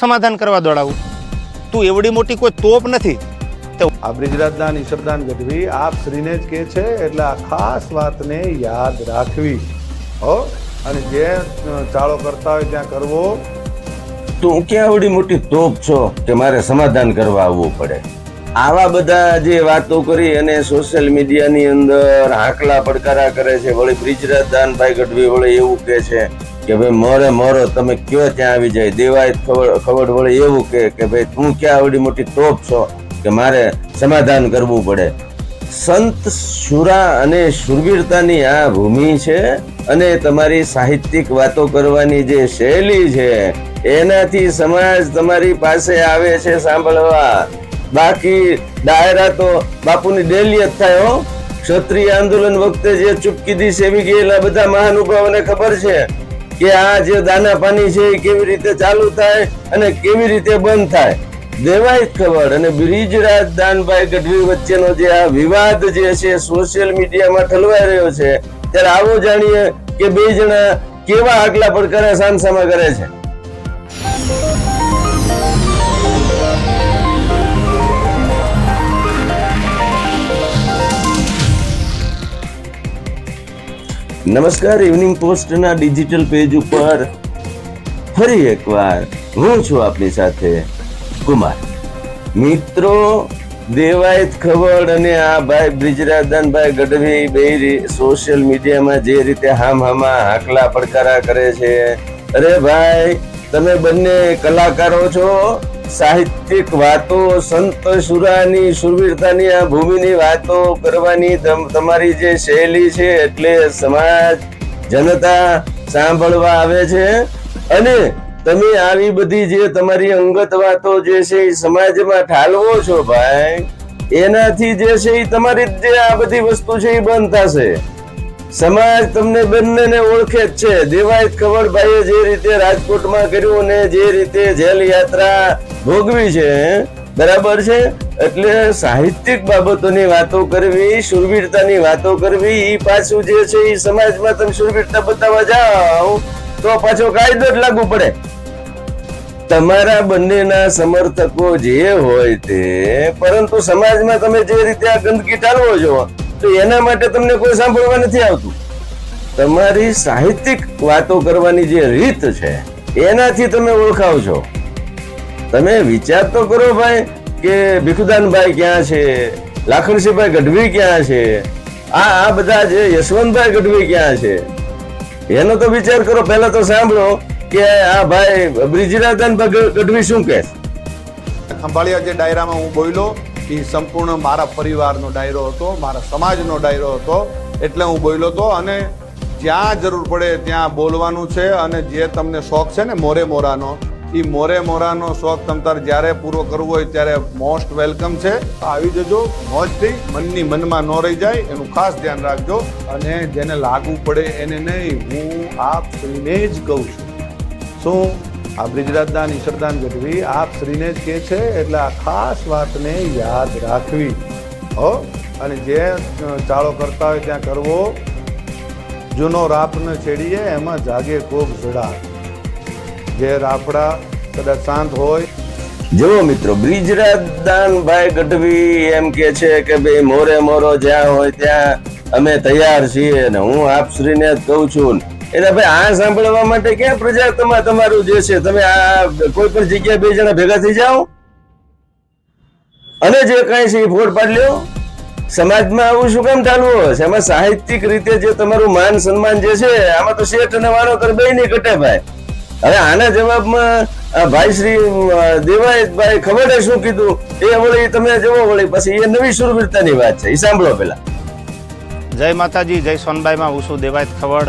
સમાધાન કરવા દોડાવું. તું એવડી મોટી કોઈ તોપ નથી. તો આ બ્રિજરાજદાન ઈશ્વરદાન ગઢવી આપ શ્રીને જ કે છે એટલે આ ખાસ વાતને યાદ રાખવી. હો? અને જે ચાળો કરતા હોય ત્યાં કરવો. તું ક્યાં આવડી મોટી તોપ છો કે મારે સમાધાન કરવા આવવું પડે? આવા બધા જે વાતો કરી અને સોશિયલ મીડિયાની અંદર હાકલા પડકારા કરે છે. વળી બ્રિજરાજદાનભાઈ ગઢવી વળી એવું કહે છે કે ભાઈ મોરે મોરો, તમે કયો ત્યાં આવી જાય? દેવાય ખબર ખબર વળી એવું કે કે ભાઈ તું ક્યાં આવડી મોટી તોપ છો? કે મારે સમાધાન કરવું પડે. સંત શુરા અને શુરવીરતાની આ ભૂમિ છે અને તમારી સાહિત્યિક વાતો કરવાની જે શૈલી છે, એનાથી સમાજ તમારી પાસે આવે છે સાંભળવા. બાકી ડાયરા તો બાપુની ડેલી જ થાય હો. ક્ષત્રિય આંદોલન વખતે જે ચૂપકીદી સેવી ગયેલા બધા મહાનુભાવોને ખબર છે. કે આ જે દાના પાણી છે એ કેવી રીતે ચાલુ થાય અને કેવી રીતે બંધ થાય? દેવાય ખબર. અને બ્રિજરાજ દાનભાઈ ગઢવી વચ્ચેનો જે આ વિવાદ જે છે સોશિયલ મીડિયામાં ઠલવાઈ રહ્યો છે, ત્યારે આવો જાણીએ કે બે જણા કેવા આગલા પડકારા સામસામા કરે છે. નમસ્કાર ઇવનિંગ પોસ્ટના ડિજિટલ પેજ ઉપર ફરી એકવાર હું છું આપની સાથે કુમાર. મિત્રો, દેવાયત ખબર અને આ ભાઈ બ્રિજરાજદાનભાઈ ગઢવી બે સોશિયલ મીડિયામાં જે રીતે હામ હામા હાકલા પડકારા કરે છે. અરે ભાઈ, તમે બંને કલાકારો છો? સાહિત્યિક વાતો, સંત સુરાની સુરવીરતાની આ ભૂમિની વાતો કરવાની તમ- તમારી જે શૈલી છે એટલે સમાજ, જનતા સાંભળવા આવે છે. અને તમે આવી બધી જે તમારી અંગત વાતો જે છે એ સમાજમાં ઠાલવો છો ભાઈ, એનાથી જે છે એ તમારી જે આ બધી વસ્તુ છે એ બંધ થશે. સમાજ તમને બંનેને ઓળખે જ છે. દેવાયત કવળભાઈએ જે રીતે રાજકોટમાં કર્યું ને જે રીતે જેલ યાત્રા ભોગવી છે, બરાબર છે? એટલે સાહિત્યિક બાબતોની વાતો કરવી, શુરવીરતાની વાતો કરવી એ પાછું જે છે એ સમાજમાં તમે શુરવીરતા બતાવવા જાઓ, તો પાછો કાયદો જ લાગુ પડે. તમારા બંનેના સમર્થકો જે હોય તે, પરંતુ સમાજમાં તમે જે રીતે આ ગંદકી ટાળવો છો તો એના માટે તમને કોઈ સાંભળવા નથી આવતું. તમારી સાહિત્યિક વાતો કરવાની જે રીત છે, એનાથી તમે ઓળખાવ છો. તમે વિચાર તો કરો ભાઈ કે ભીખુદાનભાઈ ક્યાં છે, લાખણસિંહભાઈ ગઢવી ક્યાં છે, આ આ બધા જે યશવંતભાઈ ગઢવી ક્યાં છે? એનો તો વિચાર કરો, પહેલા તો સાંભળો કે આ ભાઈ બ્રિજરાજદાનભાઈ ગઢવી શું છે? ખંભાળિયા જે ડાયરામાં હું બોલ્યો એ સંપૂર્ણ મારા પરિવારનો ડાયરો હતો, મારા સમાજનો ડાયરો હતો. એટલે હું બોલ્યો હતો અને જ્યાં જરૂર પડે ત્યાં બોલવાનું છે અને જે તમને શોખ છે ને મોરે મોરાનો એ મોરે મોરાનો શોખ તમ તારે જ્યારે પૂરો કરવો હોય ત્યારે મોસ્ટ વેલકમ છે. આવી જજો, મોજથી મનની મનમાં ન રહી જાય, એનું ખાસ ધ્યાન રાખજો અને જેને લાગુ પડે એને નહીં. હું આપ શ્રીને જ કહું છું. શું આ બ્રિજરાજદાન ઈશ્વરદાન ગઢવી આપ શ્રીને જ કહે છે એટલે આ ખાસ વાતને યાદ રાખવી. હો? અને જે ચાળો કરતા હોય ત્યાં કરવો. જૂનો રાપને છેડીએ, એમાં જાગે કોક જડા જે રાફડા કદાચ શાંત હોય. જુઓ મિત્રો બ્રિજરાજદાનભાઈ ગઢવી એમ કે છે કે ભાઈ મોરે મોરો જ્યાં હોય ત્યાં અમે તૈયાર છીએ અને હું આપશ્રીને જ કહું છું. એટલે ભાઈ આ સાંભળવા માટે ક્યાં પ્રજા તમા- તમારું જે છે, તમે આ કોઈ પણ જગ્યાએ બે જણા ભેગા થઈ જાઓ? અને જે કાંઈ છે એ ફોડ પાડી લ્યો. સમાજમાં આવું શું કામ ચાલવું હશે એમાં સાહિત્યિક રીતે જે તમારું માન સન્માન જે છે, આમાં તો શેઠ અને વાણોતર બે નહીં ઘટે ભાઈ. હવે આના જવાબમાં ભાઈ શ્રી દેવાય દેવાયતભાઈ ખબર શું કીધું? એ વળી તમે જુઓ વળી, પછી એ નવી સુરવીરતાની વાત છે. એ સાંભળો પેલા. જય માતાજી, જય સોનબાઈમાં હું છું દેવાયત ખવડ.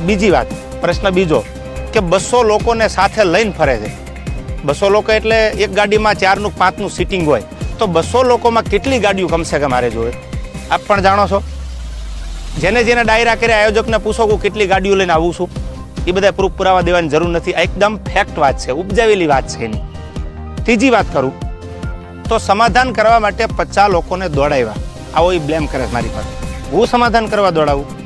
બીજી વાત, પ્રશ્ન બીજો, કે બસો લોકોને સાથે લઈને ફરે છે. બસો લોકો એટલે એક ગાડીમાં ચારનું પાંચનું સીટિંગ હોય. તો બસો લોકોમાં કેટલી ગાડીઓ કમસે કમ મારે જોઈએ આપ પણ જાણો છો. જેને જેને ડાયરા કર્યા, આયોજકને પૂછો કે કેટલી ગાડીઓ લઈને આવું છું. એ બધા પ્રૂફ પુરાવા દેવાની જરૂર નથી. આ એકદમ ફેક્ટ વાત છે, ઉપજાવેલી વાત છે એની. ત્રીજી વાત કરું, તો સમાધાન કરવા માટે પચાસ લોકોને દોડાવ્યા. આવો એ બ્લેમ કરે મારી પર હું સમાધાન કરવા દોડાવું?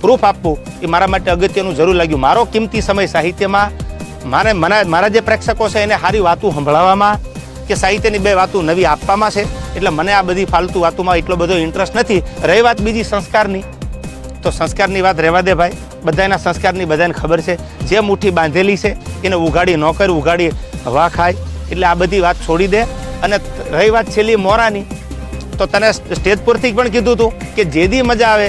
પ્રૂફ આપવું એ મારા માટે અગત્યનું જરૂર લાગ્યું. મારો કિંમતી સમય સાહિત્યમાં મારે મને, મારા જે પ્રેક્ષકો છે એને સારી વાતો સંભળાવવામાં કે સાહિત્યની બે વાતો નવી આપવામાં છે, એટલે મને આ બધી ફાલતુ વાતોમાં એટલો બધો ઇન્ટરેસ્ટ નથી. રહી વાત બીજી સંસ્કારની. તો સંસ્કારની વાત રહેવા દે ભાઈ. બધાના સંસ્કારની બધાને ખબર છે. જે મુઠ્ઠી બાંધેલી છે, એને ઉઘાડી કરી, ઉઘાડી હવા ખાય. એટલે આ બધી વાત છોડી દે. અને રહી વાત છેલ્લી મોરાની. તો તને સ્ટેજ પરથી પણ કીધું હતું કે જેદી મજા આવે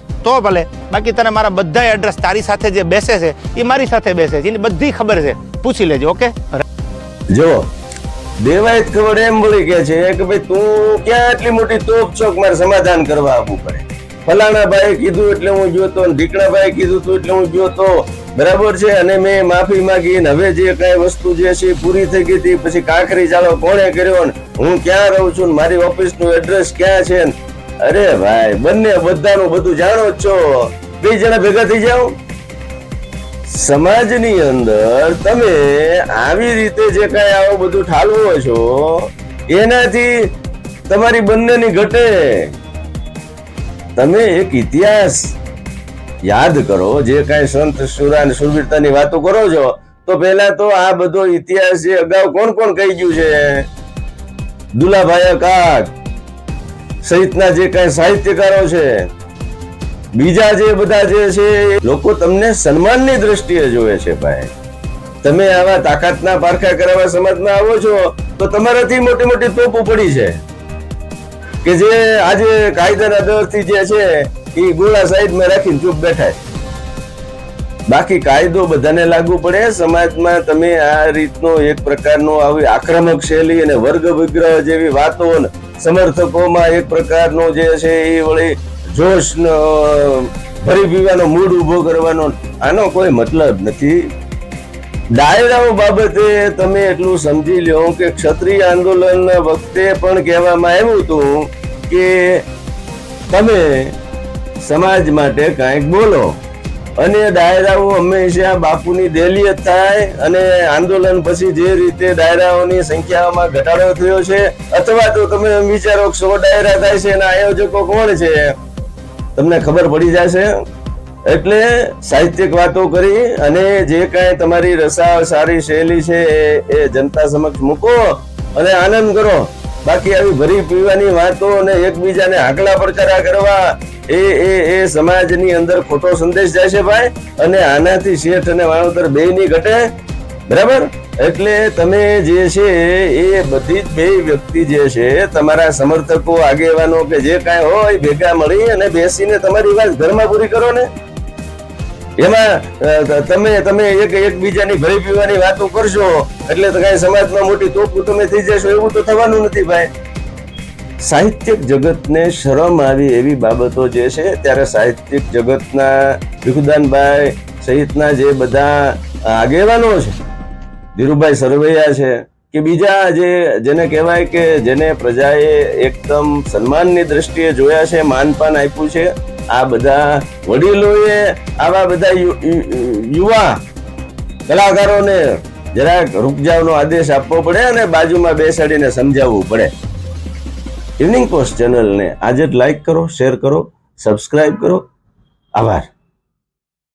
તો ભલે. બાકી તને મારા બધા એડ્રેસ તારી સાથે જે બેસે છે એ મારી સાથે બેસે છે. એની બધી ખબર છે. પૂછી લેજો, ઓકે? જો દેવાય ખબર એમ બોલી કે છે કે ભાઈ તું ક્યાં આટલી મોટી તોપ છો મારે સમાધાન કરવા આપવું પડે? ફલાણા ભાઈ કીધું એટલે હું જોતો ઢીકણા ભાઈ કીધું તું એટલે હું જોતો બરાબર છે? અને મેં માફી માંગી ને હવે જે કઈ વસ્તુ જે છે પૂરી થઈ ગઈ હતી, પછી કાંકરી ચાલો કોણે કર્યો ને હું ક્યાં રહું છું મારી ઓફિસનું એડ્રેસ ક્યાં છે અરે ભાઈ, બંને બધાનું બધું જાણો છો. બે જણા ભેગા થઈ જાઓ. સમાજની અંદર તમે આવી રીતે જે કાંઈ આવો બધું ઠાલવો છો, એનાથી તમારી બંનેની ઘટે. તમે એક ઇતિહાસ યાદ કરો, જે કાંઈ સંત સુરા અને સુરવીરતાની વાતો કરો છો, તો પહેલા તો આ બધો ઇતિહાસ જે અગાઉ કોણ કોણ કહી ગયું છે? દુલાભાઈ કાક સહિતના જે કાંઈ સાહિત્યકારો છે, બીજા જે બધા જે છે, લોકો તમને સન્માનની દ્રષ્ટિએ જોવે છે ભાઈ તમે આવા તાકાતના પારખા કરાવવા સમાજમાં આવો છો, તો તમારાથી મોટી મોટી તોપ પડી છે કે જે આજે કાયદાના દરથી જે છે, એ ગોળા સાઈડમાં રાખીને ચૂપ બેઠા છે. બાકી કાયદો બધાને લાગુ પડે. સમાજમાં તમે આ રીતનો એક પ્રકારનો આવી આક્રમક શૈલી અને વર્ગ વિગ્રહ જેવી વાતો સમર્થકોમાં એક પ્રકારનો જે છે એ વળી જોશ ભરી પીવાનો મૂડ ઊભો કરવાનો આનો કોઈ મતલબ નથી. ડાયરાઓ બાબતે તમે એટલું સમજી લો કે ક્ષત્રિય આંદોલન વખતે પણ કહેવામાં આવ્યું હતું કે તમે સમાજ માટે કાંઈક બોલો. અને ડાયરાઓ હંમેશા બાપુની દેલી થાય અને આંદોલન પછી જે રીતે ડાયરાઓની સંખ્યામાં ઘટાડો થયો છે, અથવા તો તમે વિચારો સો ડાયરા થાય છે એના આયોજકો કોણ છે? તમને ખબર પડી જશે. એટલે સાહિત્યિક વાતો કરી અને જે કાંઈ તમારી રસા સારી શૈલી છે એ- જનતા સમક્ષ મૂકો અને આનંદ કરો. બાકી આવી ભરી પીવાની વાતો અને એકબીજાને હાકલા પડકારા કરવા એ એ એ સમાજની અંદર ખોટો સંદેશ જાય છે ભાઈ. અને આનાથી શેઠ અને વાણોતર બે ની ઘટે. બરાબર? એટલે તમે જે છે એ બધી જ બે વ્યક્તિ જે છે, તમારા સમર્થકો, આગેવાનો કે જે કાંઈ હોય, ભેગા મળી અને બેસીને તમારી વાત ઘરમાં પૂરી કરો ને. એમાં તમે તમે એક, એકબીજાની ભરી પીવાની વાતો કરશો, એટલે તો કઈ સમાજમાં મોટી તોપ તમે થઈ જશો, એવું તો થવાનું નથી ભાઈ. સાહિત્યક જગતને શરમ આવી એવી બાબતો જે છે, ત્યારે સાહિત્યિક જગતના ભીખુદાનભાઈ સહિતના જે બધા આગેવાનો છે, ધીરુભાઈ સરવૈયા છે, કે બીજા જે જેને કહેવાય કે જેને પ્રજાએ એકદમ સન્માનની દ્રષ્ટિએ જોયા છે, માનપાન આપ્યું છે, આ બધા વડીલોએ આવા બધા યુવા કલાકારોને જરાક રૂપજાવનો આદેશ આપવો પડે અને બાજુમાં બેસાડીને સમજાવવું પડે. ઇવનિંગ પોસ્ટ ચેનલને આજે જ લાઈક કરો શેર કરો સબસ્ક્રાઈબ કરો. આભાર.